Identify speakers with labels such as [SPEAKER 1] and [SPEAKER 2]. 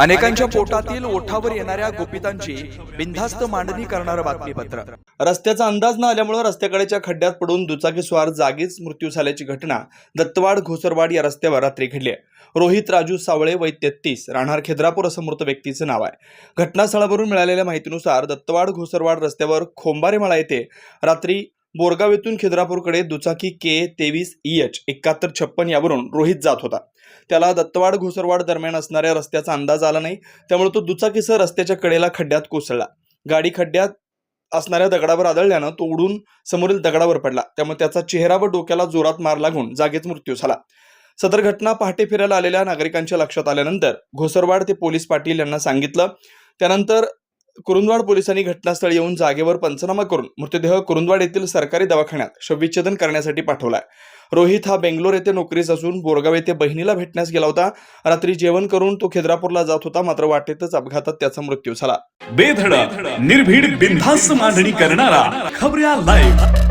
[SPEAKER 1] अनेकांच्या पोटातील ओठावर येणाऱ्या गोपितांची बिनधास्त मांडणी करणारं बातमीपत्र. रस्त्याचा अंदाज न आल्यामुळे रस्त्याकडेच्या खड्ड्यात पडून दुचाकीस्वार जागीच मृत्यू झाल्याची घटना दत्तवाड घोसरवाड या रस्त्यावर रात्री घडली आहे. रोहित राजू सावळे वय तेहतीस राहणार खेद्रापूर असं मृत व्यक्तीचं नाव आहे. घटनास्थळावरून मिळालेल्या माहितीनुसार दत्तवाड घोसरवाड रस्त्यावर खोंबारेमाळा येथे रात्री बोरगाव येथून खिद्रापूरकडे दुचाकी के तेवीस ई एच एकाहत्तर छप्पन यावरून रोहित जात होता. त्याला दत्तवाड घोसरवाड दरम्यान असणाऱ्या रस्त्याचा अंदाज आला नाही त्यामुळे तो दुचाकीसह रस्त्याच्या कडेला खड्ड्यात कोसळला. गाडी खड्ड्यात असणाऱ्या दगडावर आदळल्यानं तो उडून समोरील दगडावर पडला. त्यामुळे त्याचा चेहरा व डोक्याला जोरात मार लागून जागीच मृत्यू झाला. सदर घटना पहाटे फिरायला आलेल्या नागरिकांच्या लक्षात आल्यानंतर घोसरवाड ते पोलीस पाटील यांना सांगितलं. त्यानंतर कुरुंदवाड पोलिसांनी घटनास्थळी येऊन जागेवर पंचनामा करून मृतदेह कुरुंदवाड येथील सरकारी दवाखान्यात शवविच्छेदन करण्यासाठी पाठवलाय. रोहित हा बेंगलोर येथे नोकरीस असून बोरगाव येथे बहिणीला भेटण्यास गेला होता. रात्री जेवण करून तो खेद्रापूरला जात होता. मात्र वाटेतच अपघातात त्याचा मृत्यू झाला.
[SPEAKER 2] बेधड निर्भीड बिनधास्त मांडणी करणारा खबऱ्या लाईव्ह